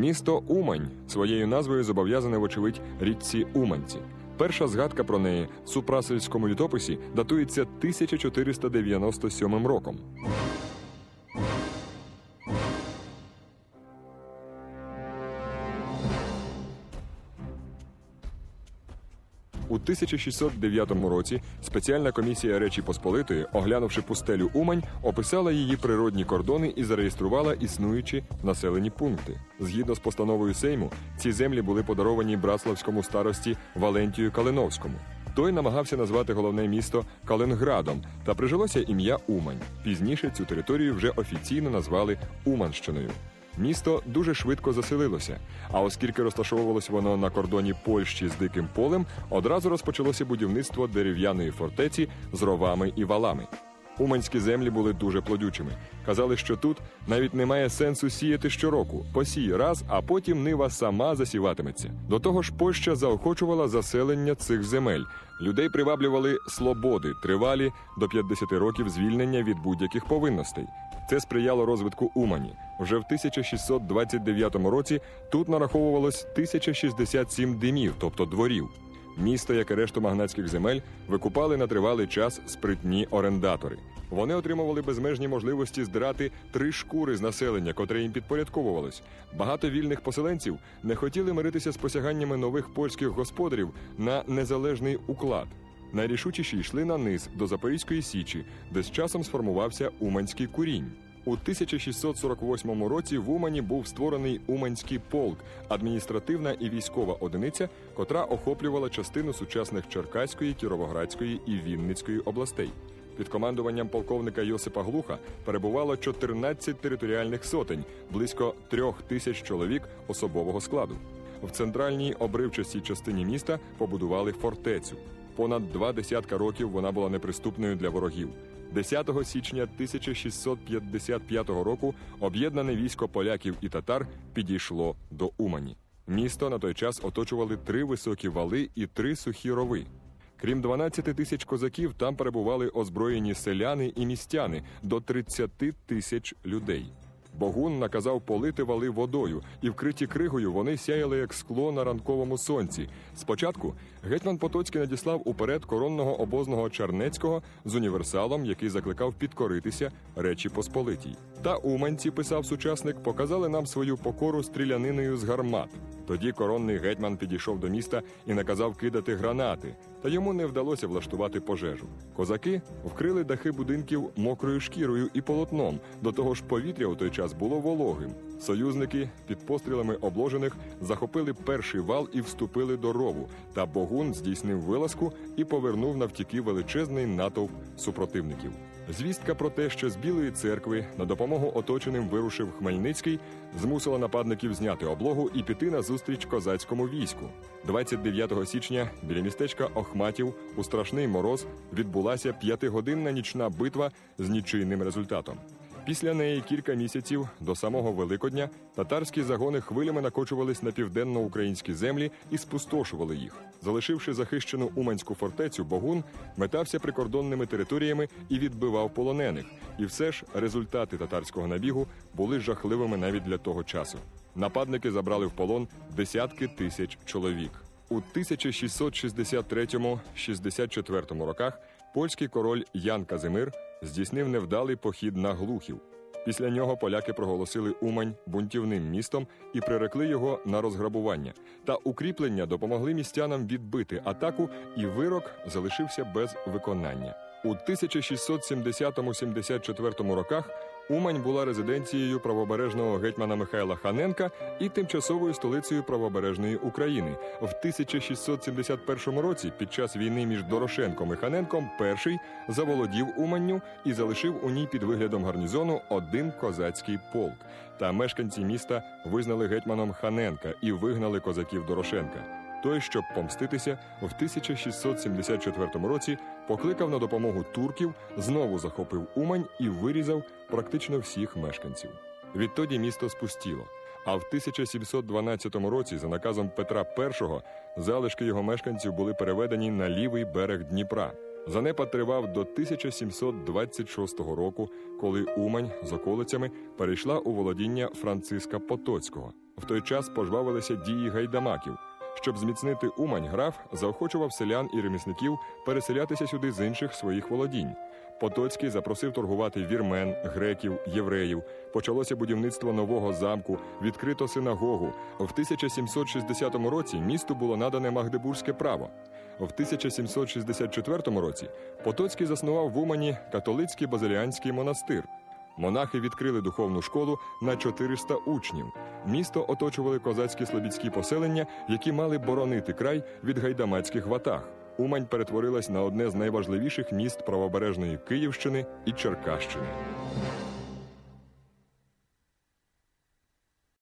Місто Умань своєю назвою зобов'язане, вочевидь, річці Уманці. Перша згадка про неї в супрасельському літописі датується 1497 роком. У 1609 році спеціальна комісія Речі Посполитої, оглянувши пустелю Умань, описала її природні кордони і зареєструвала існуючі населені пункти. Згідно з постановою Сейму, ці землі були подаровані братславському старості Валентію Калиновському. Той намагався назвати головне місто Калинградом, та прижилося ім'я Умань. Пізніше цю територію вже офіційно назвали Уманщиною. Місто дуже швидко заселилося. А оскільки розташовувалось воно на кордоні Польщі з диким полем, одразу розпочалося будівництво дерев'яної фортеці з ровами і валами. Уманські землі були дуже плодючими. Казали, що тут навіть немає сенсу сіяти щороку. Посій раз, а потім нива сама засіватиметься. До того ж, Польща заохочувала заселення цих земель. Людей приваблювали слободи, тривалі до 50 років звільнення від будь-яких повинностей. Це сприяло розвитку Умані. Вже в 1629 році тут нараховувалось 1067 димів, тобто дворів. Місто, як і решту магнатських земель, викупали на тривалий час спритні орендатори. Вони отримували безмежні можливості здирати три шкури з населення, котре їм підпорядковувалось. Багато вільних поселенців не хотіли миритися з посяганнями нових польських господарів на незалежний уклад. Найрішучіші йшли на низ до Запорізької січі, де з часом сформувався Уманський курінь. У 1648 році в Умані був створений Уманський полк, адміністративна і військова одиниця, котра охоплювала частину сучасних Черкаської, Кіровоградської і Вінницької областей. Під командуванням полковника Йосипа Глуха перебувало 14 територіальних сотень, близько трьох тисяч чоловік особового складу. В центральній обривчастій частині міста побудували фортецю. Понад два десятка років вона була неприступною для ворогів. 10 січня 1655 року об'єднане військо поляків і татар підійшло до Умані. Місто на той час оточували три високі вали і три сухі рови. Крім 12 тисяч козаків, там перебували озброєні селяни і містяни до 30 тисяч людей. Богун наказав полити вали водою, і вкриті кригою вони сяяли як скло на ранковому сонці. Спочатку гетьман Потоцький надіслав уперед коронного обозного Чернецького з універсалом, який закликав підкоритися Речі Посполитій. Та уманці, писав сучасник, показали нам свою покору стріляниною з гармат. Тоді коронний гетьман підійшов до міста і наказав кидати гранати, та йому не вдалося влаштувати пожежу. Козаки вкрили дахи будинків мокрою шкірою і полотном. До того ж, повітря у той час було вологим. Союзники під пострілами обложених захопили перший вал і вступили до рову. Та Богун здійснив вилазку і повернув навтіки величезний натовп супротивників. Звістка про те, що з Білої церкви на допомогу оточеним вирушив Хмельницький, змусила нападників зняти облогу і піти на зустріч козацькому війську. 29 січня біля містечка Охматів у страшний мороз відбулася п'ятигодинна нічна битва з нічийним результатом. Після неї кілька місяців до самого Великодня татарські загони хвилями накочувались на південно-українські землі і спустошували їх. Залишивши захищену Уманську фортецю, Богун метався прикордонними територіями і відбивав полонених. І все ж результати татарського набігу були жахливими навіть для того часу. Нападники забрали в полон десятки тисяч чоловік. У 1663-64 роках польський король Ян Казимир здійснив невдалий похід на глухів. Після нього поляки проголосили Умань бунтівним містом і прирекли його на розграбування. Та укріплення допомогли містянам відбити атаку, і вирок залишився без виконання. У 1670-74 роках Умань була резиденцією правобережного гетьмана Михайла Ханенка і тимчасовою столицею правобережної України. В 1671 році, під час війни між Дорошенком і Ханенком, перший заволодів Уманню і залишив у ній під виглядом гарнізону один козацький полк. Та мешканці міста визнали гетьманом Ханенка і вигнали козаків Дорошенка. Той, щоб помститися, в 1674 році покликав на допомогу турків, знову захопив Умань і вирізав практично всіх мешканців. Відтоді місто спустіло. А в 1712 році, за наказом Петра І, залишки його мешканців були переведені на лівий берег Дніпра. Занепад тривав до 1726 року, коли Умань з околицями перейшла у володіння Франциска Потоцького. в той час пожвавилися дії гайдамаків. Щоб зміцнити Умань, граф заохочував селян і ремісників переселятися сюди з інших своїх володінь. Потоцький запросив торгувати вірмен, греків, євреїв. Почалося будівництво нового замку, відкрито синагогу. В 1760 році місту було надане Магдебурзьке право. В 1764 році Потоцький заснував в Умані католицький базиліанський монастир. Монахи відкрили духовну школу на 400 учнів. Місто оточували козацькі слобідські поселення, які мали боронити край від гайдамацьких ватаг. Умань перетворилась на одне з найважливіших міст правобережної Київщини і Черкащини.